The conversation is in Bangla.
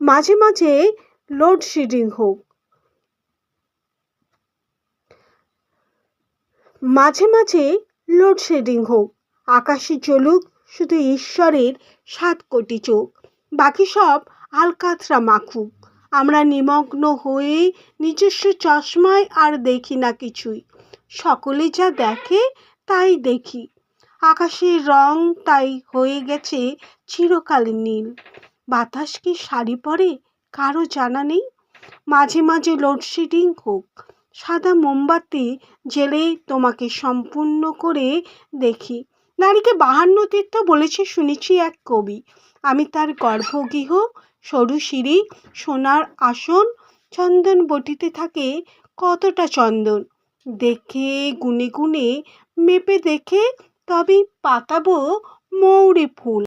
মাঝে মাঝে লোডশেডিং হোক। মাঝে মাঝে লোডশেডিং হোক। আকাশে চলুক, শুধু ঈশ্বরের সাত কোটি চোখ। বাকি সব আলকাতরা মাখুক। আমরা নিমগ্ন হয়ে নিজস্ব চশমায় আর দেখি না কিছুই। সকলে যা দেখে, তাই দেখি। আকাশের রং তাই হয়ে গেছে চিরকালীন নীল। বাতাস কি শাড়ি পরে কারও জানা নেই। মাঝে মাঝে লোডশেডিং হোক। সাদা মোমবাতি জেলে তোমাকে সম্পূর্ণ করে দেখি। নারীকে বাহান্ন তীর্থ বলেছে শুনেছি এক কবি। আমি তার গর্ভগৃহ, সরু সিঁড়ি, সোনার আসন, চন্দন বটিতে থাকে কতটা চন্দন। দেখে গুনে গুনে, মেপে দেখে তবেই পাতাবো মৌরি ফুল।